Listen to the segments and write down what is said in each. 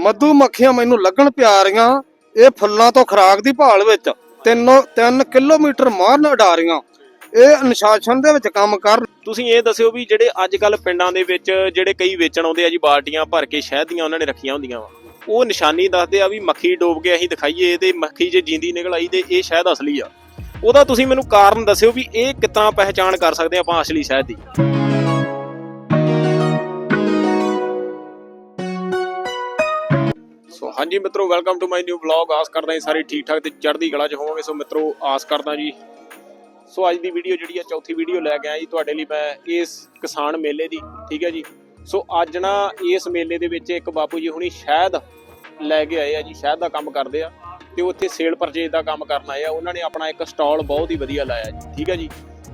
ਮਧੂ ਮੱਖੀਆਂ ਮੈਨੂੰ ਲੱਗਣ ਪਿਆਰੀਆਂ ਇਹ ਫੁੱਲਾਂ ਤੋਂ ਖਰਾਕ ਦੀ ਭਾਲ ਵਿੱਚ 3 3 ਕਿਲੋਮੀਟਰ ਮਾਰਨ ਉਡਾਰੀਆਂ ਇਹ ਅਨੁਸ਼ਾਸਨ ਦੇ ਵਿੱਚ ਕੰਮ ਕਰਨ। ਤੁਸੀਂ ਇਹ ਦੱਸਿਓ ਵੀ ਜਿਹੜੇ ਅੱਜ ਕੱਲ ਪਿੰਡਾਂ ਦੇ ਵਿੱਚ ਜਿਹੜੇ ਕਈ ਵੇਚਣ ਆਉਂਦੇ ਆ ਜੀ, ਬਾਲਟੀਆਂ ਭਰ ਕੇ ਸ਼ਹਿਦ ਦੀਆਂ ਉਹਨਾਂ ਨੇ ਰੱਖੀਆਂ ਹੁੰਦੀਆਂ ਵਾ। ਉਹ ਨਿਸ਼ਾਨੀ ਦੱਸਦੇ ਆ ਵੀ ਮੱਖੀ ਡੋਬ ਕੇ ਅਸੀਂ ਦਿਖਾਈਏ, ਤੇ ਮੱਖੀ ਜੇ ਜਿੰਦੀ ਨਿਕਲ ਆਈ ਤੇ ਇਹ ਸ਼ਹਿਦ ਅਸਲੀ ਆ। ਉਹਦਾ ਤੁਸੀਂ ਮੈਨੂੰ ਕਾਰਨ ਦੱਸਿਓ ਵੀ ਇਹ ਕਿੱਦਾਂ ਪਹਿਚਾਣ ਕਰ ਸਕਦੇ ਆਪਾਂ ਅਸਲੀ ਸ਼ਹਿਦ ਦੀ। ਹਾਂਜੀ ਮਿੱਤਰੋ welcome to my new vlog ਆਸ ਕਰਦਾ ਜੀ ਸਾਰੇ ਠੀਕ ਠਾਕ ਤੇ ਚੜ੍ਹਦੀ ਕਲਾ 'ਚ ਹੋਵੋਗੇ। ਸੋ ਮਿੱਤਰੋ, ਆਸ ਕਰਦਾ ਜੀ। ਸੋ ਅੱਜ ਦੀ ਵੀਡੀਓ ਜਿਹੜੀ ਆ, ਚੌਥੀ ਵੀਡੀਓ ਲੈ ਕੇ ਆਇਆ ਜੀ ਤੁਹਾਡੇ ਲਈ ਮੈਂ ਇਸ ਕਿਸਾਨ ਮੇਲੇ ਦੀ, ਠੀਕ ਹੈ ਜੀ? ਸੋ ਅੱਜ ਨਾ ਇਸ ਮੇਲੇ ਦੇ ਵਿੱਚ ਇੱਕ ਬਾਪੂ ਜੀ ਹੁਣੀ ਸ਼ਹਿਦ ਲੈ ਕੇ ਆਏ ਆ ਜੀ, ਸ਼ਹਿਦ ਦਾ ਕੰਮ ਕਰਦੇ ਆ ਤੇ ਉੱਥੇ ਸੇਲ ਪਰਚੇਜ ਦਾ ਕੰਮ ਕਰਨ ਆਏ ਆ। ਉਹਨਾਂ ਨੇ ਆਪਣਾ ਇੱਕ ਸਟਾਲ ਬਹੁਤ ਹੀ ਵਧੀਆ ਲਾਇਆ ਜੀ, ਠੀਕ ਹੈ ਜੀ?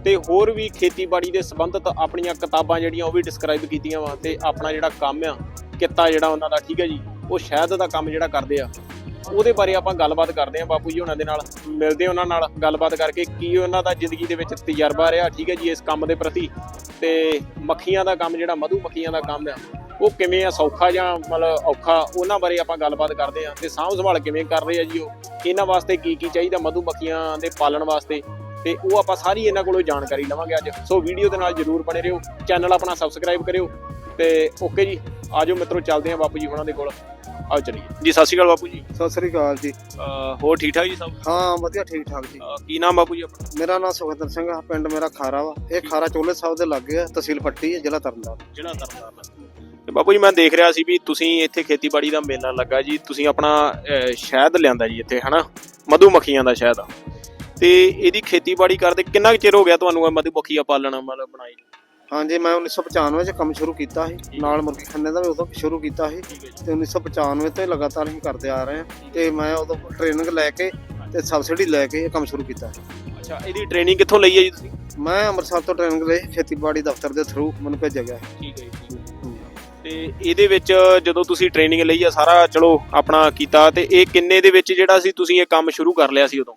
ਤੇ ਹੋਰ ਵੀ ਖੇਤੀਬਾੜੀ ਦੇ ਸੰਬੰਧਿਤ ਆਪਣੀਆਂ ਕਿਤਾਬਾਂ ਜਿਹੜੀਆਂ, ਉਹ ਵੀ ਡਿਸਕ੍ਰਾਈਬ ਕੀਤੀਆਂ ਵਾ ਤੇ ਆਪਣਾ ਜਿਹੜਾ ਕੰਮ ਆ, ਕਿੱਤਾ ਜਿਹੜਾ ਉਹਨਾਂ ਦਾ, ਠੀਕ ਹੈ ਜੀ? ਉਹ ਸ਼ਹਿਦ ਦਾ ਕੰਮ ਜਿਹੜਾ ਕਰਦੇ ਆ, ਉਹਦੇ ਬਾਰੇ ਆਪਾਂ ਗੱਲਬਾਤ ਕਰਦੇ ਹਾਂ ਬਾਪੂ ਜੀ ਉਹਨਾਂ ਦੇ ਨਾਲ, ਮਿਲਦੇ ਉਹਨਾਂ ਨਾਲ, ਗੱਲਬਾਤ ਕਰਕੇ ਕੀ ਉਹਨਾਂ ਦਾ ਜ਼ਿੰਦਗੀ ਦੇ ਵਿੱਚ ਤਜਰਬਾ ਰਿਹਾ, ਠੀਕ ਹੈ ਜੀ, ਇਸ ਕੰਮ ਦੇ ਪ੍ਰਤੀ, ਤੇ ਮੱਖੀਆਂ ਦਾ ਕੰਮ ਜਿਹੜਾ, ਮਧੂ ਮੱਖੀਆਂ ਦਾ ਕੰਮ ਆ, ਉਹ ਕਿਵੇਂ ਆ, ਸੌਖਾ ਜਾਂ ਮਤਲਬ ਔਖਾ, ਉਹਨਾਂ ਬਾਰੇ ਆਪਾਂ ਗੱਲਬਾਤ ਕਰਦੇ ਹਾਂ, ਤੇ ਸਾਂਭ ਸੰਭਾਲ ਕਿਵੇਂ ਕਰ ਰਹੇ ਆ ਜੀ ਉਹ, ਇਹਨਾਂ ਵਾਸਤੇ ਕੀ ਕੀ ਚਾਹੀਦਾ ਮਧੂ ਮੱਖੀਆਂ ਦੇ ਪਾਲਣ ਵਾਸਤੇ, ਤੇ ਉਹ ਆਪਾਂ ਸਾਰੀ ਇਹਨਾਂ ਕੋਲੋਂ ਜਾਣਕਾਰੀ ਲਵਾਂਗੇ ਅੱਜ, ਸੋ ਵੀਡੀਓ ਦੇ ਨਾਲ ਜਰੂਰ ਬਣੇ ਰਹੋ, ਚੈਨਲ ਆਪਣਾ ਸਬਸਕ੍ਰਾਈਬ ਕਰਿਓ, ਤੇ ਓਕੇ ਜੀ ਆਜੋ ਮਿੱਤਰੋ, ਚੱਲਦੇ ਹਾਂ ਬਾਪੂ ਜੀ ਹੁਣਾਂ ਦੇ ਕੋਲ। ਆਓ ਚਲੀਏ। ਜੀ ਸਤਿ ਸ਼੍ਰੀ ਅਕਾਲ ਬਾਪੂ ਜੀ। ਸਤਿ ਸ੍ਰੀ ਅਕਾਲ ਜੀ। ਅਹ ਹੋਰ ਠੀਕ ਠਾਕ ਜੀ ਸਭ? ਹਾਂ ਵਧੀਆ ਠੀਕ ਠਾਕ ਜੀ। ਅਹ ਕੀ ਨਾਮ ਬਾਪੂ ਜੀ ਆਪਣਾ? ਮੇਰਾ ਨਾਮ ਸੁਖਿੰਦਰ ਸਿੰਘ ਆ ਪਿੰਡ ਮੇਰਾ ਖਾਰਾ ਵਾ। ਇਹ ਖਾਰਾ ਚੋਲੇ ਸਾਹਿਬ ਦੇ ਲਾਗੇ ਆ ਤਹਿਸੀਲ ਪੱਟੀ ਹੈ ਜ਼ਿਲ੍ਹਾ ਤਰਨਤਾਰਨ। ਜਿਹੜਾ ਤਰਨਤਾਰਨ। ਤੇ ਬਾਪੂ ਜੀ ਮੈਂ ਦੇਖ ਰਿਹਾ ਸੀ ਵੀ ਤੁਸੀਂ ਇੱਥੇ ਖੇਤੀਬਾੜੀ ਦਾ ਮੇਲਾ ਲੱਗਾ ਜੀ। ਤੁਸੀਂ ਆਪਣਾ ਅਹ, ਸ਼ਹਿਦ ਲਿਆਂਦਾ ਜੀ ਇੱਥੇ ਹਨਾ? ਮਧੂ ਮੱਖੀਆਂ ਦਾ ਸ਼ਹਿਦ ਆ। ਤੇ ਇਹਦੀ ਖੇਤੀਬਾੜੀ ਕਰਦੇ ਕਿੰਨਾ ਕੁ ਚਿਰ ਹੋ ਗਿਆ ਤੁਹਾਨੂੰ ਇਹ ਮਧੂ ਮੱਖੀਆਂ ਪਾਲਣਾ ਮਤਲਬ ਬਣਾਈ ਹਾਂਜੀ ਮੈਂ 1995 ਚ ਕੰਮ ਸ਼ੁਰੂ ਕੀਤਾ ਸੀ। ਨਾਲ ਮੁਰਗੀ ਖੰਨੇ ਦਾ ਵੀ ਉਦੋਂ ਸ਼ੁਰੂ ਕੀਤਾ ਸੀ ਤੇ 1995 ਤੋਂ ਲਗਾਤਾਰ ਅਸੀਂ ਕਰਦੇ ਆ ਰਹੇ ਹਾਂ ਤੇ ਮੈਂ ਉਦੋਂ ਟ੍ਰੇਨਿੰਗ ਲੈ ਕੇ ਤੇ ਸਬਸਿਡੀ ਲੈ ਕੇ ਇਹ ਕੰਮ ਸ਼ੁਰੂ ਕੀਤਾ ਅੱਛਾ ਇਹਦੀ ਟ੍ਰੇਨਿੰਗ ਕਿੱਥੋਂ ਲਈ ਹੈ ਜੀ ਤੁਸੀਂ? ਮੈਂ ਅੰਮ੍ਰਿਤਸਰ ਤੋਂ ਟ੍ਰੇਨਿੰਗ ਲਈ ਖੇਤੀਬਾੜੀ ਦਫ਼ਤਰ ਦੇ ਥਰੂ ਮੈਨੂੰ ਭੇਜਿਆ ਗਿਆ। ਠੀਕ ਹੈ ਜੀ ਤੇ ਇਹਦੇ ਵਿੱਚ ਜਦੋਂ ਤੁਸੀਂ ਟ੍ਰੇਨਿੰਗ ਲਈ ਆ ਸਾਰਾ ਚਲੋ ਆਪਣਾ ਕੀਤਾ ਤੇ ਇਹ ਕਿੰਨੇ ਦੇ ਵਿੱਚ ਜਿਹੜਾ ਸੀ ਤੁਸੀਂ ਇਹ ਕੰਮ ਸ਼ੁਰੂ ਕਰ ਲਿਆ ਸੀ ਉਦੋਂ?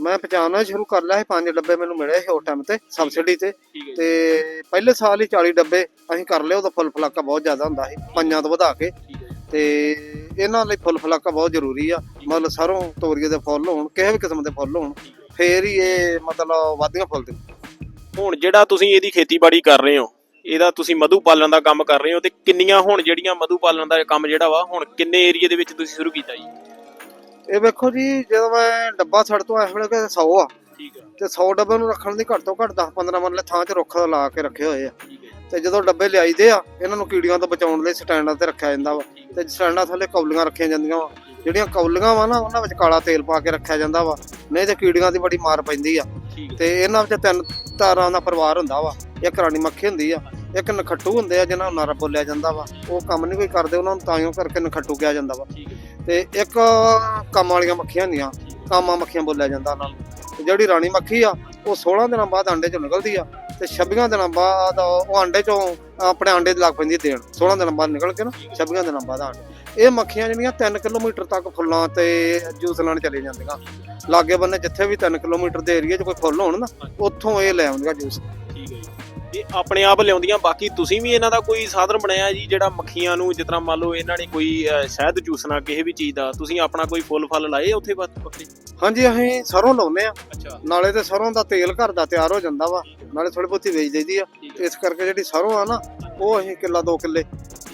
ਮੈਂ 95 ਸ਼ੁਰੂ ਕਰ ਲਿਆ ਸੀ ਪੰਜ ਡੱਬੇ ਮੈਨੂੰ ਮਿਲੇ ਸੀ ਉਸ ਟਾਈਮ ਤੇ ਸਬਸਿਡੀ ਤੇ। ਤੇ ਪਹਿਲੇ ਸਾਲ ਹੀ 40 ਡੱਬੇ ਅਸੀਂ ਕਰ ਲਏ ਉਦੋਂ ਫੁੱਲ ਫਲਾਕਾ ਬਹੁਤ ਜ਼ਿਆਦਾ ਹੁੰਦਾ ਸੀ ਪੰਜਾਂ ਤੋਂ ਵਧਾ ਕੇ। ਤੇ ਇਹਨਾਂ ਲਈ ਫੁੱਲ ਫਲਾਕਾ ਬਹੁਤ ਜ਼ਰੂਰੀ ਆ। ਮਤਲਬ ਸਰੋਂ ਤੋਰੀਏ ਦੇ ਫੁੱਲ ਹੋਣ ਕਿਸੇ ਵੀ ਕਿਸਮ ਦੇ ਫੁੱਲ ਹੋਣ ਫੇਰ ਹੀ ਇਹ ਮਤਲਬ ਵਾਧੀਆਂ ਫੁੱਲਦੇ ਹੁਣ ਜਿਹੜਾ ਤੁਸੀਂ ਇਹਦੀ ਖੇਤੀਬਾੜੀ ਕਰ ਰਹੇ ਹੋ ਇਹਦਾ ਤੁਸੀਂ ਮਧੂ ਪਾਲਣ ਦਾ ਕੰਮ ਕਰ ਰਹੇ ਹੋ ਤੇ ਕਿੰਨੀਆਂ ਹੁਣ ਜਿਹੜੀਆਂ ਮਧੂ ਪਾਲਣ ਦਾ ਕੰਮ ਜਿਹੜਾ ਵਾ ਹੁਣ ਕਿੰਨੇ ਏਰੀਏ ਦੇ ਵਿੱਚ ਤੁਸੀਂ ਸ਼ੁਰੂ ਕੀਤਾ ਜੀ? ਇਹ ਵੇਖੋ ਜੀ ਜਦੋਂ ਮੈਂ ਡੱਬਾ ਛੱਡ ਤੋਂ ਇਸ ਵੇਲੇ ਕਿ 100 ਆ। ਠੀਕ ਹੈ ਤੇ 100 ਡੱਬੇ ਨੂੰ ਰੱਖਣ ਦੀ ਘੱਟ ਤੋਂ ਘੱਟ 10 15 ਮਰਲੇ ਥਾਂ 'ਚ ਰੁੱਖ ਲਾ ਕੇ ਰੱਖੇ ਹੋਏ ਆ। ਤੇ ਜਦੋਂ ਡੱਬੇ ਲਿਆਈਦੇ ਆ ਇਹਨਾਂ ਨੂੰ ਕੀੜੀਆਂ ਤੋਂ ਬਚਾਉਣ ਲਈ ਸਟੈਂਡਾਂ ਤੇ ਰੱਖਿਆ ਜਾਂਦਾ ਵਾ। ਤੇ ਸਟੈਂਡਾਂ ਥੱਲੇ ਕੌਲੀਆਂ ਰੱਖੀਆਂ ਜਾਂਦੀਆਂ ਵਾ। ਜਿਹੜੀਆਂ ਕੌਲੀਆਂ ਵਾ ਨਾ ਉਹਨਾਂ ਵਿੱਚ ਕਾਲਾ ਤੇਲ ਪਾ ਕੇ ਰੱਖਿਆ ਜਾਂਦਾ ਵਾ। ਨਹੀਂ ਤੇ ਕੀੜੀਆਂ ਦੀ ਬੜੀ ਮਾਰ ਪੈਂਦੀ ਆ। ਤੇ ਇਹਨਾਂ ਵਿੱਚ ਤਿੰਨ ਤਰ੍ਹਾਂ ਦਾ ਪਰਿਵਾਰ ਹੁੰਦਾ ਵਾ। ਇੱਕ ਰਾਣੀ ਮੱਖੀ ਹੁੰਦੀ ਆ ਇੱਕ ਨਖੱਟੂ ਹੁੰਦੇ ਆ ਜਿਹਨਾਂ ਨੂੰ ਨਰ ਬੋਲਿਆ ਜਾਂਦਾ ਵਾ। ਉਹ ਕੰਮ ਨਹੀਂ ਕੋਈ ਕਰਦੇ ਉਹਨਾਂ ਨੂੰ ਤਾਂਯੋਂ ਕਰਕੇ ਨਖੱਟੂ ਕਿਹਾ ਜਾਂਦਾ ਵਾ। ਤੇ ਇੱਕ ਕੰਮ ਵਾਲੀਆਂ ਮੱਖੀਆਂ ਹੁੰਦੀਆਂ, ਕਾਮਾਂ ਮੱਖੀਆਂ ਬੋਲਿਆ ਜਾਂਦਾ ਉਹਨਾਂ ਨੂੰ। ਤੇ ਜਿਹੜੀ ਰਾਣੀ ਮੱਖੀ ਆ, ਉਹ 16 ਦਿਨਾਂ ਬਾਅਦ ਆਂਡੇ ਚੋਂ ਨਿਕਲਦੀ ਆ, ਤੇ 26 ਦਿਨਾਂ ਬਾਅਦ ਉਹ ਆਂਡੇ ਚੋਂ ਆਪਣੇ ਅੰਡੇ ਲੱਗ ਪੈਂਦੀ ਦੇਣ। 16 ਦਿਨਾਂ ਬਾਅਦ ਨਿਕਲ ਕੇ ਨਾ 26 ਦਿਨਾਂ ਬਾਅਦ ਆਂਡੇ। ਇਹ ਮੱਖੀਆਂ ਜਿਹੜੀਆਂ 3 ਕਿਲੋਮੀਟਰ ਤੱਕ ਫੁੱਲਾਂ ਤੇ ਜੂਸ ਲੈਣ ਚਲੇ ਜਾਂਦੀਆਂ। ਲਾਗੇ ਬੰਨੇ ਜਿੱਥੇ ਵੀ 3 ਕਿਲੋਮੀਟਰ ਦੇ ਏਰੀਆ 'ਚ ਕੋਈ ਫੁੱਲ ਹੋਣ ਨਾ, ਉੱਥੋਂ ਇਹ ਲੈ ਆਉਂਦੀਆਂ ਜੂਸ। ਇਹ ਆਪਣੇ ਆਪ ਲਿਆਉਂਦੀਆਂ ਬਾਕੀ ਤੁਸੀਂ ਵੀ ਇਹਨਾਂ ਦਾ ਕੋਈ ਸਾਧਨ ਬਣਾਇਆ ਜੀ ਜਿਹੜਾ ਮੱਖੀਆਂ ਨੂੰ ਜਿਸ ਤਰ੍ਹਾਂ ਮੰਨ ਲਓ ਇਹਨਾਂ ਨੇ ਕੋਈ ਸ਼ਹਿਦ ਚੂਸਣਾ ਕਿਸੇ ਵੀ ਚੀਜ਼ ਦਾ ਤੁਸੀਂ ਆਪਣਾ ਕੋਈ ਫੁੱਲ ਫਲ ਲਾਏ ਉੱਥੇ ਬਸ ਪੱਕੇ ਹਾਂਜੀ ਅਸੀਂ ਸਰੋਂ ਲਾਉਂਦੇ ਆ ਨਾਲੇ ਤੇ ਸਰੋਂ ਦਾ ਤੇਲ ਘਰ ਦਾ ਤਿਆਰ ਹੋ ਜਾਂਦਾ ਵਾ ਨਾਲੇ ਥੋੜੀ ਬਹੁਤੀ ਵੇਚ ਦੇਈਦੀ ਆ। ਇਸ ਕਰਕੇ ਜਿਹੜੀ ਸਰੋਂ ਆ ਨਾ ਉਹ ਅਸੀਂ ਕਿੱਲਾ ਦੋ ਕਿੱਲੇ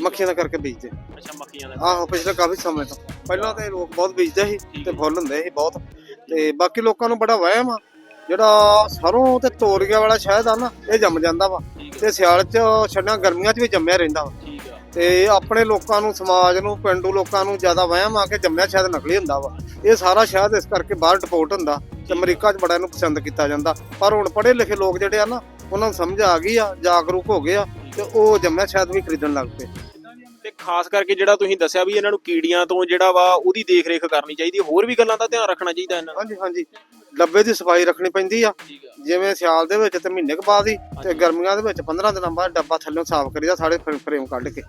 ਮੱਖੀਆਂ ਦਾ ਕਰਕੇ ਵੇਚਦੇ ਅੱਛਾ ਮੱਖੀਆਂ ਦਾ। ਆਹੋ ਪਿਛਲੇ ਕਾਫੀ ਸਮੇਂ ਤੋਂ। ਪਹਿਲਾਂ ਤੇ ਲੋਕ ਬਹੁਤ ਵੇਚਦੇ ਸੀ ਤੇ ਫੁੱਲ ਹੁੰਦੇ ਸੀ ਬਹੁਤ। ਤੇ ਬਾਕੀ ਲੋਕਾਂ ਨੂੰ ਬੜਾ ਵਹਿਮ ਆ ਜਿਹੜਾ ਸਰੋਂ ਤੇ ਤੋਰੀਆ ਵਾਲਾ ਸ਼ਹਿਦ ਆ ਨਾ ਇਹ ਜੰਮ ਜਾਂਦਾ ਵਾ। ਤੇ ਸਿਆਲ 'ਚ ਛੱਡਾਂ ਗਰਮੀਆਂ 'ਚ ਵੀ ਜੰਮਿਆ ਰਹਿੰਦਾ ਵਾ। ਤੇ ਆਪਣੇ ਲੋਕਾਂ ਨੂੰ ਸਮਾਜ ਨੂੰ ਪਿੰਡੂ ਲੋਕਾਂ ਨੂੰ ਜ਼ਿਆਦਾ ਵਹਿਮ ਆ ਕਿ ਜੰਮਿਆ ਸ਼ਹਿਦ ਨਕਲੀ ਹੁੰਦਾ ਵਾ। ਇਹ ਸਾਰਾ ਸ਼ਹਿਦ ਇਸ ਕਰਕੇ ਬਾਹਰ ਡਿਪੋਰਟ ਹੁੰਦਾ ਤੇ ਅਮਰੀਕਾ 'ਚ ਬੜਾ ਇਹਨੂੰ ਪਸੰਦ ਕੀਤਾ ਜਾਂਦਾ। ਪਰ ਹੁਣ ਪੜ੍ਹੇ ਲਿਖੇ ਲੋਕ ਜਿਹੜੇ ਆ ਨਾ ਉਹਨਾਂ ਨੂੰ ਸਮਝ ਆ ਗਈ ਆ ਜਾਗਰੂਕ ਹੋ ਗਏ ਆ ਤੇ ਉਹ ਜੰਮਿਆ ਸ਼ਹਿਦ ਵੀ ਖਰੀਦਣ ਲੱਗ ਪਏ। ਤੇ ਖਾਸ ਕਰਕੇ ਜਿਹੜਾ ਤੁਸੀਂ ਦੱਸਿਆ ਵੀ ਇਹਨਾਂ ਨੂੰ ਕੀੜੀਆਂ ਤੋਂ ਜਿਹੜਾ ਵਾ ਉਹਦੀ ਦੇਖ ਰੇਖ ਕਰਨੀ ਚਾਹੀਦੀ ਹੋਰ ਵੀ ਗੱਲਾਂ ਦਾ ਧਿਆਨ ਰੱਖਣਾ ਚਾਹੀਦਾ ਇਹਨਾਂ ਹਾਂਜੀ ਹਾਂਜੀ। ਡੱਬੇ ਦੀ ਸਫ਼ਾਈ ਰੱਖਣੀ ਪੈਂਦੀ ਆ। ਜਿਵੇਂ ਸਿਆਲ ਦੇ ਵਿੱਚ ਤੇ ਮਹੀਨੇ ਕੁ ਬਾਅਦ ਹੀ ਤੇ ਗਰਮੀਆਂ ਦੇ ਵਿੱਚ 15 ਦਿਨਾਂ ਬਾਅਦ ਡੱਬਾ ਥੱਲੋਂ ਸਾਫ਼ ਕਰੀਦਾ ਸਾਰੇ ਫਰੇਮ- ਕੱਢ ਕੇ।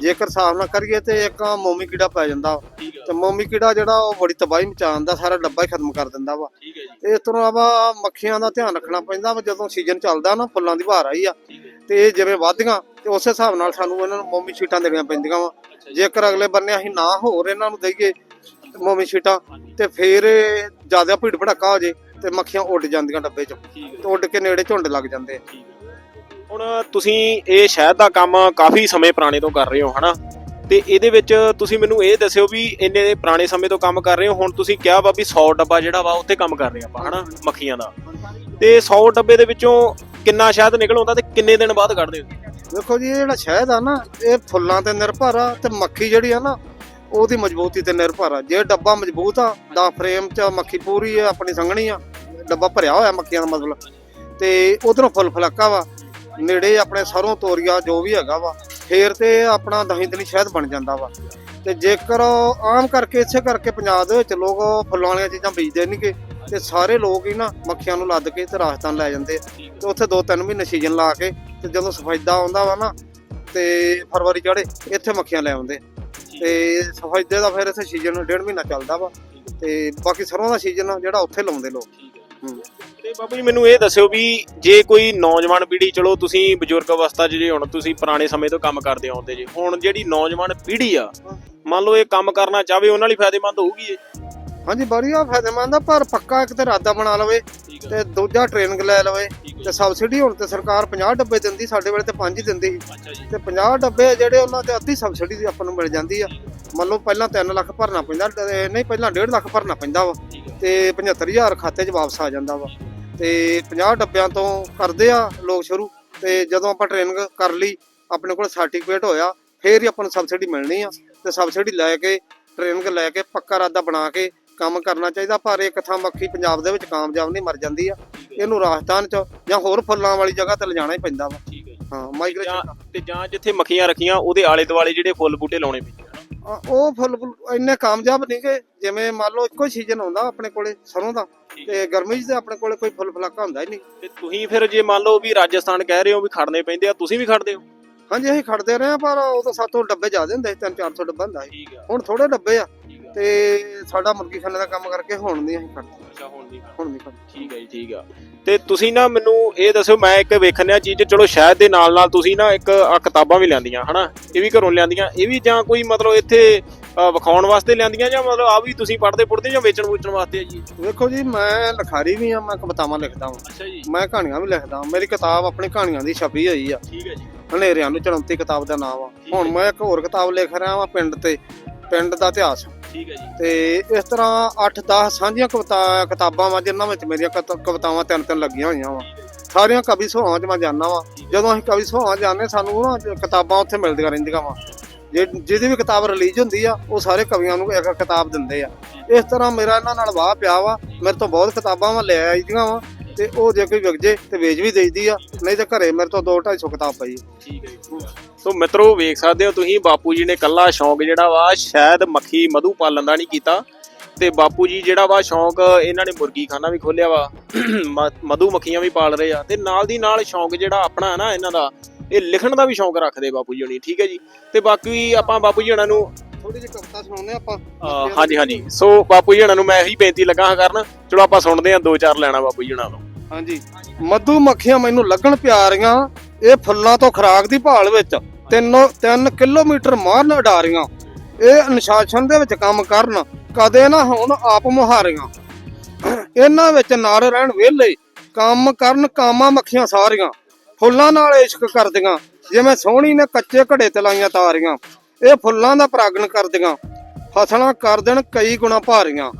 ਜੇਕਰ ਸਾਫ਼ ਨਾ ਕਰੀਏ ਤੇ ਇੱਕ ਮੋਮੀ ਕੀੜਾ ਪੈ ਜਾਂਦਾ ਤੇ ਮੋਮੀ ਕੀੜਾ ਜਿਹੜਾ ਉਹ ਬੜੀ ਤਬਾਹੀ ਮਚਾਉਂਦਾ ਸਾਰਾ ਡੱਬਾ ਹੀ ਖਤਮ ਕਰ ਦਿੰਦਾ ਵਾ। ਤੇ ਇਸ ਤੋਂ ਇਲਾਵਾ ਮੱਖੀਆਂ ਦਾ ਧਿਆਨ ਰੱਖਣਾ ਪੈਂਦਾ ਵਾ ਜਦੋਂ ਸੀਜ਼ਨ ਚੱਲਦਾ ਨਾ ਫੁੱਲਾਂ ਦੀ ਬਹਾਰ ਆਈ ਆ। ਤੇ ਇਹ ਜਿਵੇਂ ਵੱਧਦੀਆਂ ਤੇ ਉਸੇ ਹਿਸਾਬ ਨਾਲ ਸਾਨੂੰ ਇਹਨਾਂ ਨੂੰ ਮੋਮੀ ਸ਼ੀਟਾਂ ਦੇਣੀਆਂ ਪੈਂਦੀਆਂ ਵਾ। ਜੇਕਰ ਅਗਲੇ ਬੰਨੇ ਅਸੀਂ ਨਾ ਹੋਰ ਇਹਨਾਂ ਨੂੰ ਦਈਏ ਮੋਮੀ ਸ਼ੀਟਾਂ ਤੇ ਫੇਰ ਜ਼ਿਆਦਾ ਭੀੜ ਭੜੱਕਾ ਹੋ ਜੇ ਤੇ ਮੱਖੀਆਂ ਉੱਡ ਜਾਂਦੀਆਂ ਡੱਬੇ 'ਚ ਤੇ ਉੱਡ ਕੇ ਨੇੜੇ ਝੁੰਡ ਲੱਗ ਜਾਂਦੇ ਆ। ਹੁਣ ਤੁਸੀਂ ਇਹ ਸ਼ਹਿਦ ਦਾ ਕੰਮ ਕਾਫੀ ਸਮੇਂ ਪੁਰਾਣੇ ਤੋਂ ਕਰ ਰਹੇ ਹੋ ਹਨਾ? ਤੇ ਇਹਦੇ ਵਿੱਚ ਤੁਸੀਂ ਮੈਨੂੰ ਇਹ ਦੱਸਿਓ ਵੀ ਇੰਨੇ ਪੁਰਾਣੇ ਸਮੇਂ ਤੋਂ ਕੰਮ ਕਰ ਰਹੇ ਹੋ ਹੁਣ ਤੁਸੀਂ ਕਿਹਾ ਵਾ ਵੀ 100 ਡੱਬਾ ਜਿਹੜਾ ਵਾ ਉੱਥੇ ਕੰਮ ਕਰ ਰਹੇ ਆਪਾਂ ਹਨਾ ਮੱਖੀਆਂ ਦਾ। ਤੇ 100 ਡੱਬੇ ਦੇ ਵਿੱਚੋਂ ਕਿੰਨਾ ਸ਼ਹਿਦ ਨਿਕਲ ਆਉਂਦਾ ਤੇ ਕਿੰਨੇ ਦਿਨ ਬਾਅਦ ਕੱਢਦੇ ਹੋ? ਦੇਖੋ ਜੀ ਇਹ ਜਿਹੜਾ ਸ਼ਹਿਦ ਆ ਨਾ ਇਹ ਫੁੱਲਾਂ ਤੇ ਨਿਰਭਰ ਆ ਤੇ ਮੱਖੀ ਜਿਹੜੀ ਆ ਨਾ ਉਹਦੀ ਮਜ਼ਬੂਤੀ ਤੇ ਨਿਰਭਰ ਆ। ਜੇ ਡੱਬਾ ਮਜ਼ਬੂਤ ਆ ਦਾ ਫਰੇਮ 'ਚ ਮੱਖੀ ਪੂਰੀ ਆ, ਆਪਣੀ ਸੰਘਣੀ ਆ, ਡੱਬਾ ਭਰਿਆ ਹੋਇਆ ਮੱਖੀਆਂ ਦਾ ਮਤਲਬ। ਤੇ ਉਧਰੋਂ ਫੁੱਲ ਫਲਾਕਾ ਵਾ, ਨੇੜੇ ਆਪਣੇ ਸਰੋਂ, ਤੋਰੀਆ, ਜੋ ਵੀ ਹੈਗਾ ਵਾ, ਫੇਰ ਤੇ ਆਪਣਾ ਦਹੀਂ ਦਹੀਂ ਸ਼ਹਿਦ ਬਣ ਜਾਂਦਾ ਵਾ। ਤੇ ਜੇਕਰ ਆਮ ਕਰਕੇ, ਇਸੇ ਕਰਕੇ ਪੰਜਾਬ ਦੇ ਵਿੱਚ ਲੋਕ ਫੁੱਲਾਂ ਵਾਲੀਆਂ ਚੀਜ਼ਾਂ ਬੀਜਦੇ ਨਹੀਂਗੇ ਤੇ ਸਾਰੇ ਲੋਕ ਹੀ ਨਾ ਮੱਖੀਆਂ ਨੂੰ ਲੱਦ ਕੇ ਤੇ ਰਾਜਸਥਾਨ ਲੈ ਜਾਂਦੇ ਆ। ਤੇ ਉੱਥੇ ਦੋ ਤਿੰਨ ਮਹੀਨੇ ਸੀਜ਼ਨ ਲਾ ਕੇ, ਤੇ ਜਦੋਂ ਸਫੈਦਾ ਆਉਂਦਾ ਵਾ ਨਾ, ਤੇ ਫਰਵਰੀ ਚੜੇ ਇੱਥੇ ਮੱਖੀਆਂ ਲੈ ਆਉਂਦੇ ਤੇ ਸਫੈਦੇ ਦਾ ਫਿਰ ਇੱਥੇ ਸੀਜ਼ਨ ਡੇਢ ਮਹੀਨਾ ਚੱਲਦਾ ਵਾ। ਤੇ ਬਾਕੀ ਸਰੋਂ ਦਾ ਸੀਜ਼ਨ ਜਿਹੜਾ ਉੱਥੇ ਲਾਉਂਦੇ ਲੋਕ। ਤੇ ਬਾਬੂ ਜੀ ਮੈਨੂੰ ਇਹ ਦੱਸਿਓ ਵੀ ਜੇ ਕੋਈ ਨੌਜਵਾਨ ਪੀੜ੍ਹੀ ਚਲੋ ਤੁਸੀਂ ਬਜ਼ੁਰਗ ਅਵਸਥਾ 'ਚ ਜੇ ਹੁਣ ਤੁਸੀਂ ਪੁਰਾਣੇ ਸਮੇਂ ਤੋਂ ਕੰਮ ਕਰਦੇ ਆਉਂਦੇ ਜੇ ਹੁਣ ਜਿਹੜੀ ਨੌਜਵਾਨ ਪੀੜ੍ਹੀ ਆ ਮੰਨ ਲਓ ਇਹ ਕੰਮ ਕਰਨਾ ਚਾਹਵੇ ਉਹਨਾਂ ਲਈ ਫਾਇਦੇਮੰਦ ਹੋਊਗੀ ਇਹ? ਹਾਂਜੀ ਬੜੀਆ ਫਾਇਦੇਮੰਦ ਆ ਪਰ ਪੱਕਾ ਇੱਕ ਤੇ ਇਰਾਦਾ ਬਣਾ ਲਵੇ ਠੀਕ ਤੇ ਦੂਜਾ ਟ੍ਰੇਨਿੰਗ ਲੈ ਲਵੇ ਠੀਕ ਤੇ ਸਬਸਿਡੀ ਹੁਣ ਤੇ ਸਰਕਾਰ 50 ਡੱਬੇ ਦਿੰਦੀ ਸਾਡੇ ਵੇਲੇ ਤੇ 5 ਹੀ ਦਿੰਦੀ। ਸੀ ਅੱਛਾ ਜੀ। ਤੇ 50 ਡੱਬੇ ਆ ਜਿਹੜੇ ਉਹਨਾਂ ਤੇ ਅੱਧੀ ਸਬਸਿਡੀ ਦੀ ਆਪਾਂ ਨੂੰ ਮਿਲ ਜਾਂਦੀ ਆ। ਮੰਨ ਲਓ ਪਹਿਲਾਂ 3 ਲੱਖ ਭਰਨਾ ਪੈਂਦਾ ਤੇ ਨਹੀਂ ਪਹਿਲਾਂ 1.5 ਲੱਖ ਭਰਨਾ ਪੈਂਦਾ ਵਾ ਠੀਕ ਹੈ ਤੇ 75000 ਖਾਤੇ 'ਚ ਵਾਪਸ ਆ ਜਾਂਦਾ ਵਾ। ਤੇ 50 ਡੱਬਿਆਂ ਤੋਂ ਕਰਦੇ ਆ ਲੋਕ ਸ਼ੁਰੂ ਤੇ ਜਦੋਂ ਆਪਾਂ ਟ੍ਰੇਨਿੰਗ ਕਰ ਲਈ ਆਪਣੇ ਕੋਲ ਸਰਟੀਫਿਕੇਟ ਹੋਇਆ ਫੇਰ ਹੀ ਆਪਾਂ ਨੂੰ ਸਬਸਿਡੀ ਮਿਲਣੀ ਆ। ਤੇ ਸਬਸਿਡੀ ਲੈ ਕੇ ਟ੍ਰੇਨਿੰਗ ਲੈ ਕੇ ਪੱਕਾ ਰਾਦਾ ਬਣਾ ਕੇ ਕੰਮ ਕਰਨਾ ਚਾਹੀਦਾ ਪਰ ਇੱਕ ਥਾਂ ਮੱਖੀ ਪੰਜਾਬ ਦੇ ਵਿੱਚ ਕਾਮਯਾਬ ਨਹੀਂ ਮਰ ਜਾਂਦੀ ਆ। ਇਹਨੂੰ ਰਾਜਸਥਾਨ 'ਚ ਜਾਂ ਹੋਰ ਫੁੱਲਾਂ ਵਾਲੀ ਜਗ੍ਹਾ ਤੇ ਲਿਜਾਣਾ ਹੀ ਪੈਂਦਾ ਵਾ। ਠੀਕ ਹੈ ਹਾਂ ਮਾਈਗ੍ਰੇਸ਼ਨ ਤੇ ਜਾਂ ਜਿੱਥੇ ਮੱਖੀਆਂ ਰੱਖੀਆਂ ਉਹਦੇ ਆਲੇ ਦੁਆਲੇ ਜਿਹੜੇ ਫੁੱਲ ਬੂਟੇ ਲਾਉਣੇ ਪੈਂਦੇ ਆ। ਉਹ ਫੁੱਲ ਇੰਨੇ ਕਾਮਯਾਬ ਨਹੀਂਗੇ ਜਿਵੇਂ ਮੰਨ ਲਓ ਇੱਕੋ ਸੀਜ਼ਨ ਆਉਂਦਾ ਆਪਣੇ ਕੋਲੇ ਸਰੋਂ ਦਾ ਤੇ ਗਰਮੀ 'ਚ ਤੇ ਆਪਣੇ ਕੋਲੇ ਕੋਈ ਫੁੱਲ ਫਲਾਕਾ ਹੁੰਦਾ ਹੀ ਨਹੀਂ। ਤੇ ਤੁਸੀਂ ਫਿਰ ਜੇ ਮੰਨ ਲਓ ਵੀ ਰਾਜਸਥਾਨ ਕਹਿ ਰਹੇ ਹੋ ਵੀ ਖੜਨੇ ਪੈਂਦੇ ਆ ਤੁਸੀਂ ਵੀ ਖੜਦੇ ਹੋ? ਹਾਂਜੀ ਅਸੀਂ ਖੜਦੇ ਰਹੇ ਆ ਪਰ ਉਦੋਂ ਸਾਤੋਂ ਡੱਬੇ ਜ਼ਿਆਦੇ ਹੁੰਦੇ ਸੀ 3-400 ਡੱਬਾ ਹੁੰਦਾ ਸੀ। ਹੁਣ ਥੋੜੇ ਡੱਬੇ ਆ। ਤੇ ਸਾਡਾ ਮੁਰਗੀ ਖਾਨੇ ਦਾ ਕੰਮ ਕਰਕੇ ਹੁਣ ਨਹੀਂ ਅਸੀਂ ਖੜਦੇ ਅੱਛਾ ਹੁਣ ਨਹੀਂ ਹੁਣ ਨਹੀਂ ਖੜਦੇ ਠੀਕ ਹੈ ਜੀ ਠੀਕ ਆ। ਤੇ ਤੁਸੀਂ ਨਾ ਮੈਨੂੰ ਇਹ ਦੱਸਿਓ ਮੈਂ ਇੱਕ ਵੇਖਣਿਆ ਚੀਜ਼ ਚਲੋ ਸ਼ਾਇਦ ਦੇ ਨਾਲ ਨਾਲ ਤੁਸੀਂ ਨਾ ਇੱਕ ਆ ਕਿਤਾਬਾਂ ਵੀ ਲਿਆਂਦੀਆਂ ਹਨਾ? ਇਹ ਵੀ ਘਰੋਂ ਲਿਆਂਦੀਆਂ ਇਹ ਵੀ ਜਾਂ ਕੋਈ ਮਤਲਬ ਇੱਥੇ ਅ, ਵਿਖਾਉਣ ਵਾਸਤੇ ਲਿਆਂਦੀਆਂ ਜਾਂ ਮਤਲਬ ਆ ਵੀ ਤੁਸੀਂ ਪੜ੍ਹਦੇ ਪੁੜਦੇ ਜਾਂ ਵੇਚਣ ਵੂਚਣ ਵਾਸਤੇ ਆ ਜੀ? ਵੇਖੋ ਜੀ ਮੈਂ ਲਿਖਾਰੀ ਵੀ ਆ ਮੈਂ ਕਵਿਤਾਵਾਂ ਲਿਖਦਾ ਹਾਂ ਅੱਛਾ ਜੀ। ਮੈਂ ਕਹਾਣੀਆਂ ਵੀ ਲਿਖਦਾ ਮੇਰੀ ਕਿਤਾਬ ਆਪਣੀ ਕਹਾਣੀਆਂ ਦੀ ਛਪੀ ਹੋਈ ਆ। ਠੀਕ ਹੈ ਜੀ। ਹਨੇਰਿਆਂ ਨੂੰ ਚੜੰਤੀ ਕਿਤਾਬ ਦਾ ਨਾਮ ਆ। ਹੁਣ ਮੈਂ ਇੱਕ ਹੋਰ ਕਿਤਾਬ ਲਿਖ ਰਿਹਾ ਵਾਂ ਪਿੰਡ ਤੇ। ਪਿੰਡ ਦਾ ਇਤਿਹਾਸ। ਠੀਕ ਹੈ ਜੀ। ਤੇ ਇਸ ਤਰ੍ਹਾਂ 8-10 ਸਾਂਝੀਆਂ ਕਵਿਤਾ ਕਿਤਾਬਾਂ ਵਾ ਜਿਨ੍ਹਾਂ ਵਿੱਚ ਮੇਰੀਆਂ ਕਤ- ਕਵਿਤਾਵਾਂ ਤਿੰਨ ਤਿੰਨ ਲੱਗੀਆਂ ਹੋਈਆਂ ਵਾ। ਸਾਰੀਆਂ ਕਵੀ ਸੁਹਾਵਾਂ 'ਚ ਮੈਂ ਜਾਣਾ ਵਾ। ਜਦੋਂ ਅਸੀਂ ਕਵੀ ਸੁਹਾਵਾਂ ਜਾਂਦੇ ਸਾਨੂੰ ਨਾ ਕਿਤਾਬਾਂ ਉੱਥੇ ਮਿਲਦੀਆਂ ਰਹਿੰਦੀਆਂ ਵਾ। ਜੇ ਜਿਹਦੀ ਵੀ ਕਿਤਾਬ ਰਿਲੀਜ਼ ਹੁੰਦੀ ਆ ਉਹ ਸਾਰੇ ਕਵੀਆਂ ਨੂੰ ਇੱਕ ਕਿਤਾਬ ਦਿੰਦੇ ਆ। ਇਸ ਤਰ੍ਹਾਂ ਮੇਰਾ ਇਹਨਾਂ ਨਾਲ ਵਾਹ ਪਿਆ ਵਾ। ਮੇਰੇ ਤੋਂ ਬਹੁਤ ਕਿਤਾਬਾਂ ਵਾ ਲੈ ਆਈਆਂ ਵਾ ਤੇ ਉਹ ਜੇ ਕੋਈ ਵਿਕ ਜੇ ਤੇ ਵੇਚ ਵੀ ਦੇਈਦੀ ਆ। ਨਹੀਂ ਤੇ ਘਰੇ ਮੇਰੇ ਤੋਂ 2-250 ਕਿਤਾਬ ਪਈ ਆ। ਠੀਕ ਹੈ ਜੀ ਸੋ ਮਿੱਤਰੋ ਵੇਖ ਸਕਦੇ ਹੋ ਤੁਸੀਂ ਬਾਪੂ ਜੀ ਨੇ ਕੱਲਾ ਸ਼ੌਂਕ ਜਿਹੜਾ ਵਾ ਸ਼ਾਇਦ ਮੱਖੀ ਮਧੂ ਪਾਲਣ ਦਾ ਨਹੀਂ ਕੀਤਾ। ਤੇ ਬਾਪੂ ਜੀ ਜਿਹੜਾ ਵਾ ਸ਼ੌਂਕ ਇਹਨਾਂ ਨੇ ਮੁਰਗੀ ਖਾਨਾ ਵੀ ਖੋਲਿਆ ਵਾ ਮਧੂ ਮੱਖੀਆਂ ਵੀ ਪਾਲ ਰਹੇ ਆ। ਤੇ ਨਾਲ ਦੀ ਨਾਲ ਸ਼ੌਂਕ ਜਿਹੜਾ ਆਪਣਾ ਹੈ ਨਾ ਇਹਨਾਂ ਦਾ ਇਹ ਲਿਖਣ ਦਾ ਵੀ ਸ਼ੌਂਕ ਰੱਖਦੇ ਬਾਪੂ ਜੀ ਹੋਣੀ ਠੀਕ ਹੈ ਜੀ? ਤੇ ਬਾਕੀ ਆਪਾਂ ਬਾਪੂ ਜੀ ਹੋਣਾ ਨੂੰ ਥੋੜੀ ਜਿਹੀ ਕਵਿਤਾ ਸੁਣਾਉਂਦੇ ਆਪਾਂ। ਹਾਂਜੀ ਹਾਂਜੀ। ਸੋ ਬਾਪੂ ਜੀ ਹੋਣਾ ਨੂੰ ਮੈਂ ਇਹੀ ਬੇਨਤੀ ਲੱਗਾ ਹਾਂ ਕਰਨ ਚਲੋ ਆਪਾਂ ਸੁਣਦੇ ਹਾਂ ਦੋ ਚਾਰ ਲੈਣਾ ਬਾਪੂ ਜੀ ਹੋਣਾ ਤੋਂ ਹਾਂਜੀ। ਮਧੂ ਮੱਖੀਆਂ ਮੈਨੂੰ ਲੱਗਣ ਪਿਆਰੀਆਂ ਇਹ ਫੁੱਲਾਂ ਤੋਂ ਖਰਾਕ ਦੀ ਭਾਲ ਵਿੱਚ। ਤਿੰਨੋਂ 3 ਕਿਲੋਮੀਟਰ ਮਾਰਨ ਉਡਾਰੀਆਂ ਇਹ ਅਨੁਸ਼ਾਸਨ ਦੇ ਵਿੱਚ ਕੰਮ ਕਰਨ, ਕਦੇ ਨਾ ਹੋਣ ਆਪ ਮੁਹਾਰੀਆਂ। ਇਹਨਾਂ ਵਿੱਚ ਨਰ ਰਹਿਣ ਵਿਹਲੇ ਕੰਮ ਕਰਨ ਕਾਮਾਂ ਮੱਖੀਆਂ ਸਾਰੀਆਂ, ਫੁੱਲਾਂ ਨਾਲ ਇਸ਼ਕ ਕਰਦੀਆਂ, ਜਿਵੇਂ ਸੋਹਣੀ ਨੇ ਕੱਚੇ ਘੜੇ ਤੇ ਲਾਈਆਂ ਤਾਰੀਆਂ। ਇਹ ਫੁੱਲਾਂ ਦਾ ਪ੍ਰਾਗਣ ਕਰਦੀਆਂ, ਫਸਲਾਂ ਕਰ ਦੇਣ ਕਈ ਗੁਣਾ ਭਾਰੀਆਂ।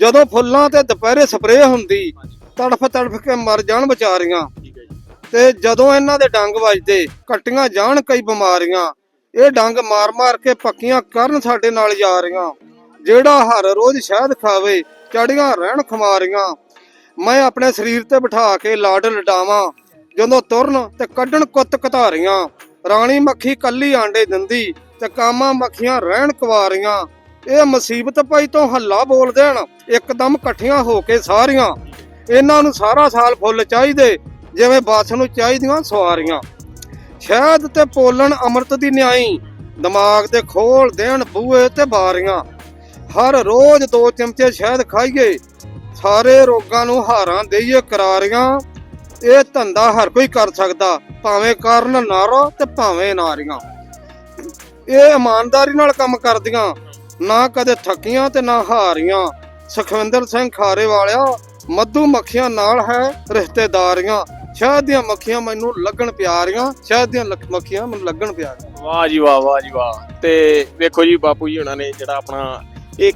ਜਦੋਂ ਫੁੱਲਾਂ ਤੇ ਦੁਪਹਿਰੇ ਸਪਰੇਅ ਹੁੰਦੀ, ਤੜਫ ਤੜਫ ਕੇ ਮਰ ਜਾਣ ਵਿਚਾਰੀਆਂ। ਤੇ ਜਦੋਂ ਇਹਨਾਂ ਦੇ ਡੰਗ ਵੱਜਦੇ, ਕੱਟੀਆਂ ਜਾਣ ਕਈ ਬਿਮਾਰੀਆਂ। ਇਹ ਡੰਗ ਮਾਰ-ਮਾਰ ਕੇ ਪੱਕੀਆਂ ਕਰਨ ਸਾਡੇ ਨਾਲ ਜਾ ਰਹੀਆਂ। ਜਿਹੜਾ ਹਰ ਰੋਜ਼ ਸ਼ਹਿਦ ਖਾਵੇ, ਚੜੀਆਂ ਰਹਿਣ ਖਮਾਰੀਆਂ। ਮੈਂ ਆਪਣੇ ਸਰੀਰ ਤੇ ਬਿਠਾ ਕੇ ਲਾਡ ਲਡਾਵਾਂ। ਜਦੋਂ ਤੁਰਨ ਤੇ ਕੱਢਣ ਕੁੱਤ ਕਤਾਰੀਆਂ। ਰਾਣੀ ਮੱਖੀ ਕੱਲੀ ਆਂਡੇ ਦਿੰਦੀ ਤੇ ਕਾਮਾਂ ਮੱਖੀਆਂ ਰਹਿਣ ਕੁਵਾਰੀਆਂ। ਇਹ ਮੁਸੀਬਤ ਪਈ ਤੋਂ ਹੱਲਾ ਬੋਲ ਦੇਣ, ਇੱਕਦਮ ਇਕੱਠੀਆਂ ਹੋ ਕੇ ਸਾਰੀਆਂ। ਇਹਨਾਂ ਨੂੰ ਸਾਰਾ ਸਾਲ ਫੁੱਲ ਚਾਹੀਦੇ ਜਿਵੇਂ ਬੱਸ ਨੂੰ ਚਾਹੀਦੀਆਂ ਸਵਾਰੀਆਂ। ਸ਼ਹਿਦ ਤੇ ਪੋਲਣ ਅੰਮ੍ਰਿਤ ਦੀ ਨਿਆਈ, ਦਿਮਾਗ ਤੇ ਖੋਲ ਦੇਣ ਬੂਏ ਤੇ ਬਾਰੀਆਂ। ਹਰ ਰੋਜ਼ ਦੋ ਚਮਚੇ ਸ਼ਹਿਦ ਖਾਈਏ, ਸਾਰੇ ਰੋਗਾਂ ਨੂੰ ਹਾਰਾਂ ਦੇਈਏ ਕਰਾਰੀਆਂ। ਇਹ ਧੰਦਾ ਹਰ ਕੋਈ ਕਰ ਸਕਦਾ, ਭਾਵੇਂ ਕਰਨ ਨਾਰੋ ਤੇ ਭਾਵੇਂ ਨਾਰੀਆਂ। ਇਹ ਇਮਾਨਦਾਰੀ ਨਾਲ ਕੰਮ ਕਰਦੀਆਂ, ਨਾ ਕਦੇ ਥੱਕੀਆਂ ਤੇ ਨਾ ਹਾਰੀਆਂ। ਸੁਖਵਿੰਦਰ ਸਿੰਘ ਖਾਰੇ ਵਾਲਿਆ ਮੱਧੂ ਮੱਖੀਆਂ ਨਾਲ ਹੈ ਰਿਸ਼ਤੇਦਾਰੀਆਂ। ਸ਼ਹਿਦ ਦੀਆਂ ਮੱਖੀਆਂ ਮੈਨੂੰ ਲੱਗਣ ਪਿਆਰੀਆਂ ਸ਼ਹਿਦ ਦੀਆਂ ਲੱਖ- ਮੱਖੀਆਂ ਮੈਨੂੰ ਲੱਗਣ ਪਿਆਰੀਆਂ। ਵਾਹ ਜੀ ਵਾਹ ਵਾਹ ਜੀ ਵਾਹ। ਤੇ ਵੇਖੋ ਜੀ ਬਾਪੂ ਜੀ ਉਹਨਾਂ ਨੇ ਜਿਹੜਾ ਆਪਣਾ ਇਹ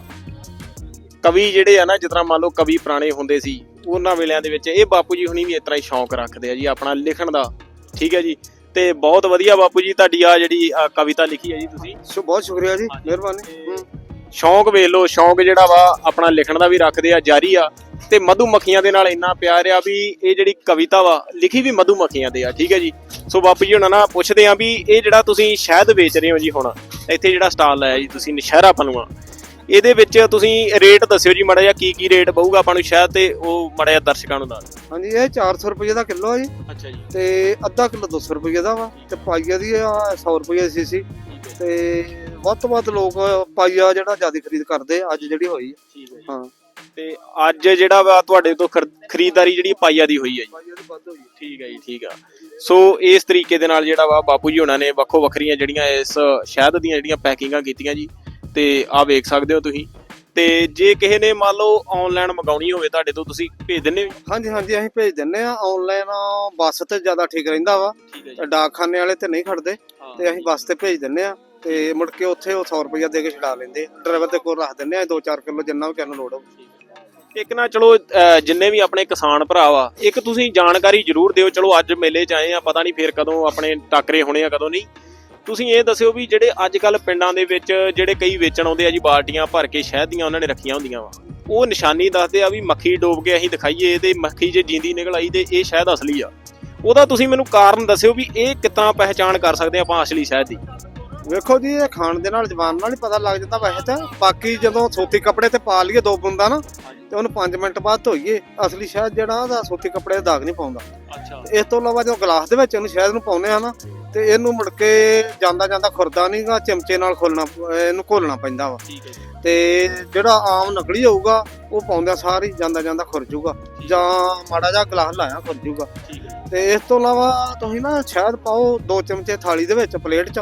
ਕਵੀ ਜਿਹੜੇ ਆ ਨਾ ਜਿਸ ਤਰ੍ਹਾਂ ਮੰਨ ਲਓ ਕਵੀ ਪੁਰਾਣੇ ਹੁੰਦੇ ਸੀ ਉਹਨਾਂ ਵੇਲਿਆਂ ਦੇ ਵਿੱਚ ਇਹ ਬਾਪੂ ਜੀ ਹੁਣੀ ਵੀ ਇਸ ਤਰ੍ਹਾਂ ਹੀ ਸ਼ੌਂਕ ਰੱਖਦੇ ਆ ਜੀ ਆਪਣਾ ਲਿਖਣ ਦਾ। ਠੀਕ ਹੈ ਜੀ? ਤੇ ਬਹੁਤ ਵਧੀਆ ਬਾਪੂ ਜੀ ਤੁਹਾਡੀ ਆ ਜਿਹੜੀ ਕਵਿਤਾ ਲਿਖੀ ਹੈ ਜੀ ਤੁਸੀਂ। ਸੋ ਬਹੁਤ ਸ਼ੁਕਰੀਆ ਜੀ। ਮਿਹਰਬਾਨੀ। ਹੂੰ। ਸ਼ੌਂਕ ਵੇਖ ਲਓ ਸ਼ੌਂਕ ਜਿਹੜਾ ਵਾ ਆਪਣਾ ਲਿਖਣ ਦਾ ਵੀ ਰੱਖਦੇ ਆ ਜਾਰੀ ਆ। ਤੇ ਮਧੂ ਮੱਖੀਆਂ ਦੇ ਨਾਲ ਇੰਨਾ ਪਿਆਰ ਆ ਵੀ ਇਹ ਜਿਹੜੀ ਕਵਿਤਾ ਵਾ ਲਿਖੀ ਵੀ ਮਧੂ ਮੱਖੀਆਂ ਦੇ ਆ ਠੀਕ ਹੈ ਜੀ? ਸੋ ਬਾਪੂ ਜੀ ਉਹਨਾਂ ਨਾਲ ਪੁੱਛਦੇ ਆ ਵੀ ਇਹ ਜਿਹੜਾ ਤੁਸੀਂ ਸ਼ਹਿਦ ਵੇਚ ਰਹੇ ਹੋ ਜੀ ਹੁਣ ਇੱਥੇ ਜਿਹੜਾ ਸਟਾਲ ਲਾਇਆ ਜੀ ਤੁਸੀਂ ਨਸ਼ਹਿਰਾ ਪਨੂਆ। ਇਹਦੇ ਵਿੱਚ ਤੁਸੀਂ ਰੇਟ ਦੱਸਿਓ ਜੀ ਮੜਾ ਜਿਹਾ ਕੀ ਕੀ ਰੇਟ ਪਊਗਾ ਆਪਾਂ ਨੂੰ ਸ਼ਹਿਦ ਤੇ ਉਹ ਮੜਾ ਜਿਹਾ ਦਰਸ਼ਕਾਂ ਨੂੰ ਦੱਸ ਹਾਂਜੀ ਇਹ 400 ਰੁਪਏ ਦਾ ਕਿਲੋ ਹੈ ਜੀ। ਅੱਛਾ ਜੀ। ਤੇ ਅੱਧਾ ਕਿਲੋ 200 ਰੁਪਏ ਦਾ ਵਾ ਤੇ ਪਾਈਆ ਦੀ ਆ 100 ਰੁਪਏ ਸੀ ਤੇ ਵੱਧ ਤੋਂ ਵੱਧ ਲੋਕ ਪਾਈਆ ਜਿਹੜਾ ਜ਼ਿਆਦਾ ਖਰੀਦ ਕਰਦੇ ਆ, ਅੱਜ ਜਿਹੜੀ ਹੋਈ ਆ। ਠੀਕ ਹੈ ਜੀ। ਹਾਂ। ਤੇ ਅੱਜ ਜਿਹੜਾ ਵਾ ਤੁਹਾਡੇ ਤੋਂ ਖਰ- ਖਰੀਦਦਾਰੀ ਜਿਹੜੀ ਪਾਈਆ ਦੀ ਹੋਈ ਹੈ ਜੀ। ਪਾਈਆ ਦੀ ਵੱਧ ਹੋਈ ਠੀਕ ਹੈ ਜੀ ਠੀਕ ਆ। ਸੋ ਇਸ ਤਰੀਕੇ ਦੇ ਨਾਲ ਜਿਹੜਾ ਵਾ ਬਾਪੂ ਜੀ ਉਹਨਾਂ ਨੇ ਵੱਖੋ ਵੱਖਰੀਆਂ ਜਿਹੜੀਆਂ ਇਸ ਸ਼ਹਿਦ ਦੀਆਂ ਜਿਹੜੀਆਂ ਪੈਕਿੰਗਾਂ ਕੀਤੀਆਂ ਜੀ ਤੇ ਆਹ ਵੇਖ ਸਕਦੇ ਹੋ ਤੁਸੀਂ। ਤੇ ਜੇ ਕਿਸੇ ਨੇ ਮੰਨ ਲਓ ਆਨਲਾਈਨ ਮੰਗਾਉਣੀ ਹੋਵੇ ਤੁਹਾਡੇ ਤੋਂ ਤੁਸੀਂ ਭੇਜ ਦਿੰਦੇ ਹੋ ਹਾਂਜੀ ਹਾਂਜੀ ਅਸੀਂ ਭੇਜ ਦਿੰਨੇ ਆ ਆਨਲਾਈਨ ਬੱਸ ਤੇ ਜ਼ਿਆਦਾ ਠੀਕ ਰਹਿੰਦਾ ਵਾ। ਠੀਕ ਹੈ ਡਾਕਖਾਨੇ ਵਾਲੇ ਤੇ ਨਹੀਂ ਖੜਦੇ। ਤੇ ਅਸੀਂ ਬੱਸ ਤੇ ਭੇਜ ਦਿੰਨੇ ਆ ਤੇ ਮੁੜ ਕੇ ਉੱਥੇ ਉਹ 100 ਰੁਪਇਆ ਦੇ ਕੇ ਛਡਾ ਲੈਂਦੇ। ਡਰਾਈਵਰ ਦੇ ਕੋਲ ਰੱਖ ਦਿੰਨੇ ਆ 2-4 ਕਿਲੋ ਜਿੰਨਾ ਵੀ ਕਿਨੂੰ ਲੋੜ ਹੋਵੇ ਇੱਕ ਨਾ ਚਲੋ ਜਿੰਨੇ ਵੀ ਆਪਣੇ ਕਿਸਾਨ ਭਰਾ ਵਾ ਇੱਕ ਤੁਸੀਂ ਜਾਣਕਾਰੀ ਜ਼ਰੂਰ ਦਿਓ, ਚਲੋ ਅੱਜ ਮੇਲੇ 'ਚ ਆਏ ਆ, ਪਤਾ ਨਹੀਂ ਫੇਰ ਕਦੋਂ ਆਪਣੇ ਟਾਕਰੇ ਹੋਣੇ ਆ, ਕਦੋਂ ਨਹੀਂ। ਤੁਸੀਂ ਇਹ ਦੱਸਿਓ ਵੀ ਜਿਹੜੇ ਅੱਜ ਕੱਲ ਪਿੰਡਾਂ ਦੇ ਵਿੱਚ ਜਿਹੜੇ ਕਈ ਵੇਚਣ ਆਉਂਦੇ ਆ ਜੀ, ਬਾਲਟੀਆਂ ਭਰ ਕੇ ਸ਼ਹਿਦ ਦੀਆਂ ਉਹਨਾਂ ਨੇ ਰੱਖੀਆਂ ਹੁੰਦੀਆਂ ਵਾ। ਉਹ ਨਿਸ਼ਾਨੀ ਦੱਸਦੇ ਆ ਵੀ ਮੱਖੀ ਡੋਬ ਕੇ ਅਸੀਂ ਦਿਖਾਈਏ ਤੇ ਮੱਖੀ ਜੇ ਜਿੰਦੀ ਨਿਕਲ ਆਈ ਤੇ ਇਹ ਸ਼ਹਿਦ ਅਸਲੀ ਆ। ਉਹਦਾ ਤੁਸੀਂ ਮੈਨੂੰ ਕਾਰਨ ਦੱਸਿਓ ਵੀ ਇਹ ਕਿੱਦਾਂ ਪਹਿਚਾਣ ਕਰ ਸਕਦੇ ਆਪਾਂ ਅਸਲੀ ਸ਼ਹਿਦ ਦੀ। ਵੇਖੋ ਜੀ ਇਹ ਖਾਣ ਦੇ ਨਾਲ ਜ਼ਬਾਨ ਨਾਲ ਹੀ ਪਤਾ ਲੱਗ ਜਾਂਦਾ ਵੈਸੇ ਤਾਂ। ਬਾਕੀ ਜਦੋਂ ਸੋਤੀ ਕੱਪੜੇ ਤੇ ਪਾ ਲਈਏ ਦੋ ਬੁੰਦਾ ਨਾ ਤੇ ਉਹਨੂੰ 5 ਮਿੰਟ ਬਾਅਦ ਧੋਈਏ। ਅਸਲੀ ਸ਼ਹਿਦ ਜਿਹੜਾ ਉਹਦਾ ਸੋਤੀ ਕੱਪੜੇ ਤੇ ਦਾਗ ਨਹੀਂ ਪਾਉਂਦਾ। ਅੱਛਾ। ਇਸ ਤੋਂ ਇਲਾਵਾ ਜਦੋਂ ਗਲਾਸ ਦੇ ਵਿੱਚ ਉਹਨੂੰ ਸ਼ਹਿਦ ਨੂੰ ਪਾਉਨੇ ਆ ਨਾ ਤੇ ਇਹਨੂੰ ਮੁੜ ਕੇ ਜਾਂਦਾ ਜਾਂਦਾ ਖੁਰਦਾ ਨਹੀਂਗਾ ਚਮਚੇ ਨਾਲ ਖੋਲਣਾ ਇਹਨੂੰ ਘੋਲਣਾ ਪੈਂਦਾ ਵਾ। ਤੇ ਜਿਹੜਾ ਆਮ ਨਕਲੀ ਹੋਊਗਾ ਉਹ ਪਾਉਂਦਿਆਂ ਸਾਰ ਜਾਂਦਾ ਜਾਂਦਾ ਖੁਰ ਜਾਊਗਾ ਜਾਂ ਮਾੜਾ ਜਿਹਾ ਗਲਾਸ ਲਾਇਆ ਖੁਰ ਜਾਊਗਾ ਤੇ ਇਸ ਤੋਂ ਇਲਾਵਾ ਤੁਸੀਂ ਨਾ ਸ਼ਹਿਦ ਪਾਓ ਦੋ ਚਮਚੇ ਥਾਲੀ ਦੇ ਵਿੱਚ ਪਲੇਟ 'ਚ।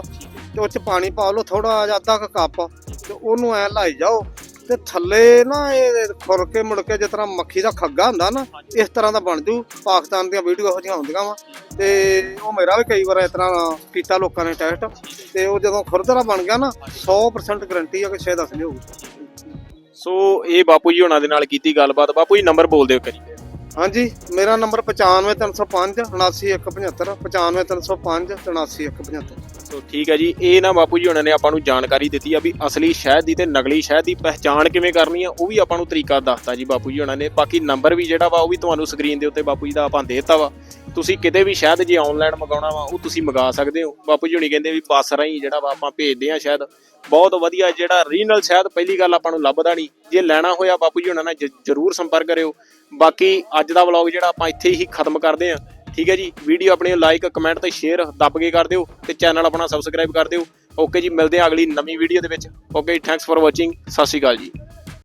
ਤੇ ਉਹ 'ਚ ਪਾਣੀ ਪਾ ਲਓ ਥੋੜਾ ਜਿਹਾ ਅੱਧਾ ਕੁ ਕੱਪ ਤੇ ਉਹਨੂੰ ਐ ਲਾਈ ਜਾਓ ਤੇ ਥੱਲੇ ਨਾ ਇਹ ਖੁਰ ਕੇ ਮੁੜ ਕੇ ਜਿਸ ਤਰ੍ਹਾਂ ਮੱਖੀ ਦਾ ਖੱਗਾ ਹੁੰਦਾ ਨਾ ਇਸ ਤਰ੍ਹਾਂ ਦਾ ਬਣ ਜੂ। ਪਾਕਿਸਤਾਨ ਦੀਆਂ ਵੀਡੀਓ ਇਹੋ ਜਿਹੀਆਂ ਹੁੰਦੀਆਂ ਵਾ। ਤੇ ਉਹ ਮੇਰਾ ਵੀ ਕਈ ਵਾਰ ਇਸ ਤਰ੍ਹਾਂ ਕੀਤਾ ਲੋਕਾਂ ਨੇ ਟੈਸਟ ਤੇ ਉਹ ਜਦੋਂ ਖੁਰਦਰਾ ਬਣ ਗਿਆ ਨਾ 100% ਗਾਰੰਟੀ ਆ ਕਿ ਸ਼ਾਇਦ ਅਸਲੀ ਹੋਊ ਸੋ ਇਹ ਬਾਪੂ ਜੀ ਉਹਨਾਂ ਦੇ ਨਾਲ ਕੀਤੀ ਗੱਲਬਾਤ। ਬਾਪੂ ਜੀ ਨੰਬਰ ਬੋਲ ਦਿਓ ਕਰੀ ਹਾਂਜੀ ਮੇਰਾ ਨੰਬਰ 95305 79175 95305 79175 ਸੋ ਠੀਕ ਹੈ ਜੀ, ਇਹ ਨਾ ਬਾਪੂ ਜੀ ਉਹਨਾਂ ਨੇ ਆਪਾਂ ਨੂੰ ਜਾਣਕਾਰੀ ਦਿੱਤੀ ਆ ਵੀ ਅਸਲੀ ਸ਼ਹਿਦ ਦੀ ਤੇ ਨਕਲੀ ਸ਼ਹਿਦ ਦੀ ਪਹਿਚਾਣ ਕਿਵੇਂ ਕਰਨੀ ਆ, ਉਹ ਵੀ ਆਪਾਂ ਨੂੰ ਤਰੀਕਾ ਦੱਸਤਾ ਜੀ ਬਾਪੂ ਜੀ ਉਹਨਾਂ ਨੇ। ਬਾਕੀ ਨੰਬਰ ਵੀ ਜਿਹੜਾ ਵਾ, ਉਹ ਵੀ ਤੁਹਾਨੂੰ ਸਕਰੀਨ ਦੇ ਉੱਤੇ ਬਾਪੂ ਜੀ ਦਾ ਆਪਾਂ ਦੇਤਾ ਵਾ। ਤੁਸੀਂ ਕਿਤੇ ਵੀ ਸ਼ਹਿਦ ਜੇ ਆਨਲਾਈਨ ਮੰਗਾਉਣਾ ਵਾ, ਉਹ ਤੁਸੀਂ ਮੰਗਾ ਸਕਦੇ ਹੋ। ਬਾਪੂ ਜੀ ਹੁਣੀ ਕਹਿੰਦੇ ਵੀ ਬੱਸ ਰਾਹੀਂ ਜਿਹੜਾ ਵਾ ਆਪਾਂ ਭੇਜਦੇ ਆ ਸ਼ਾਇਦ ਬਹੁਤ ਵਧੀਆ ਜਿਹੜਾ ਰੀਜਨਲ ਸ਼ਹਿਦ ਪਹਿਲੀ ਗੱਲ ਆਪਾਂ ਨੂੰ ਲੱਭਦਾ ਨਹੀਂ। ਜੇ ਲੈਣਾ ਹੋਇਆ ਬਾਪੂ ਜੀ ਉਹਨਾਂ ਨਾਲ ਜ਼ਰੂਰ ਸੰਪਰਕ ਕਰਿਓ। ਬਾਕੀ ਅੱਜ ਦਾ ਵਲੌਗ ਜਿਹੜਾ ਆਪਾਂ ਇੱਥੇ ਹੀ ਖਤਮ ਕਰਦੇ ਆ। ਠੀਕ ਹੈ ਜੀ। ਵੀਡੀਓ ਆਪਣੀ ਲਾਈਕ ਕਮੈਂਟ ਤੇ ਸ਼ੇਅਰ ਦੱਬ ਕੇ ਕਰ ਦਿਓ ਤੇ ਚੈਨਲ ਆਪਣਾ ਸਬਸਕ੍ਰਾਈਬ ਕਰ ਦਿਓ। ਓਕੇ ਜੀ, ਮਿਲਦੇ ਆ ਅਗਲੀ ਨਵੀਂ ਵੀਡੀਓ ਦੇ ਵਿੱਚ। ਓਕੇ ਥੈਂਕਸ ਫॉर ਵਾਚਿੰਗ ਸਤਿ ਸ਼੍ਰੀ ਅਕਾਲ ਜੀ।